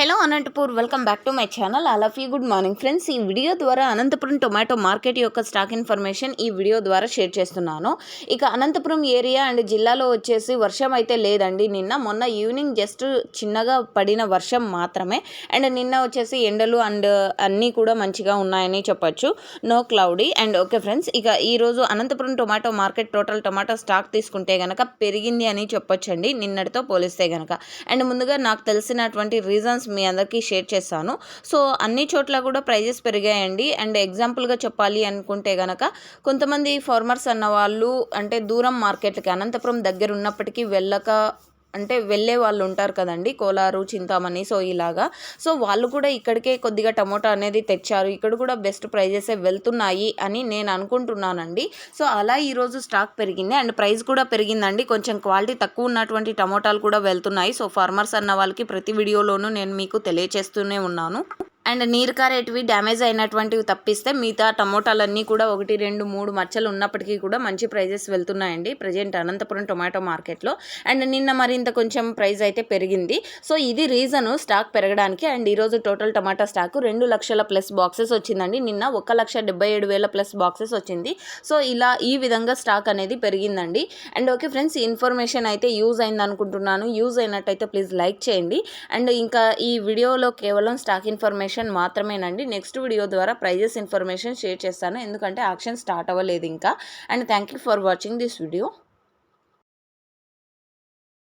Hello Anantapur welcome back to my channel. All you good morning friends. ఈ video ద్వారా Anantapuram tomato market యొక్క stock information ఈ video ద్వారా share చేస్తున్నాను. ఇక అనంతపురం ఏరియా అండ్ జిల్లాలో వచ్చేసి వర్షం అయితే లేదండి. నిన్న మొన్న ఈవినింగ్ జస్ట్ చిన్నగా పడిన వర్షం మాత్రమే. అండ్ నిన్న వచ్చేసి ఎండలు అండ్ అన్నీ కూడా మంచిగా ఉన్నాయని చెప్పొచ్చు. No cloudy. And okay friends ఇక ఈరోజు Anantapuram tomato market total tomato stock తీసుకుంటే కనుక పెరిగింది అని చెప్పొచ్చండి. నిన్నటితో పోలిస్తే కనుక అండ్ ముందుగా నాకు తెలిసినటువంటి రీజన్స్ మీ అందరికీ షేర్ చేస్తాను సో అన్ని చోట్ల కూడా ప్రైజెస్ పెరిగాయండి. అండ్ ఎగ్జాంపుల్గా చెప్పాలి అనుకుంటే కనుక కొంతమంది ఫార్మర్స్ అన్న వాళ్ళు అంటే దూరం మార్కెట్కి అనంతపురం దగ్గర ఉన్నప్పటికీ వెళ్ళక అంటే వెళ్ళే వాళ్ళు ఉంటారు కదండి కోలారు చింతామణి సో ఇలాగా. సో వాళ్ళు కూడా ఇక్కడికే కొద్దిగా టమోటా అనేది తెచ్చారు. ఇక్కడ కూడా బెస్ట్ ప్రైజెసే వెళ్తున్నాయి అని నేను అనుకుంటున్నానండి. సో అలా ఈరోజు స్టాక్ పెరిగింది. అండ్ ప్రైస్ కూడా పెరిగిందండి. కొంచెం క్వాలిటీ తక్కువ ఉన్నటువంటి టమోటాలు కూడా వెళ్తున్నాయి. సో ఫార్మర్స్ అన్న వాళ్ళకి ప్రతి వీడియోలోనూ నేను మీకు తెలియచేస్తూనే ఉన్నాను. అండ్ నీరు కారేటివి డ్యామేజ్ అయినటువంటివి తప్పిస్తే మిగతా టమోటాలన్నీ కూడా ఒకటి రెండు మూడు మచ్చలు ఉన్నప్పటికీ కూడా మంచి ప్రైజెస్ వెళ్తున్నాయండి ప్రజెంట్ అనంతపురం టొమాటో మార్కెట్లో. అండ్ నిన్న మరింత కొంచెం ప్రైస్ అయితే పెరిగింది. సో ఇది రీజను స్టాక్ పెరగడానికి అండ్ ఈరోజు టోటల్ టమాటా స్టాక్ రెండు లక్షల ప్లస్ బాక్సెస్ వచ్చిందండి. నిన్న ఒక లక్ష డెబ్బై ఏడు వేల ప్లస్ బాక్సెస్ వచ్చింది. సో ఇలా ఈ విధంగా స్టాక్ అనేది పెరిగిందండి. అండ్ ఓకే ఫ్రెండ్స్ ఇన్ఫర్మేషన్ అయితే యూజ్ అయింది అనుకుంటున్నాను. యూజ్ అయినట్టయితే ప్లీజ్ లైక్ చేయండి. అండ్ ఇంకా ఈ వీడియోలో కేవలం స్టాక్ ఇన్ఫర్మేషన్ ఇన్ఫర్మేషన్ మాత్రమేనండి. నెక్స్ట్ వీడియో ద్వారా ప్రైజెస్ ఇన్ఫర్మేషన్ షేర్ చేస్తాను. ఎందుకంటే యాక్షన్ స్టార్ట్ అవ్వలేదు ఇంకా. And thank you for watching this video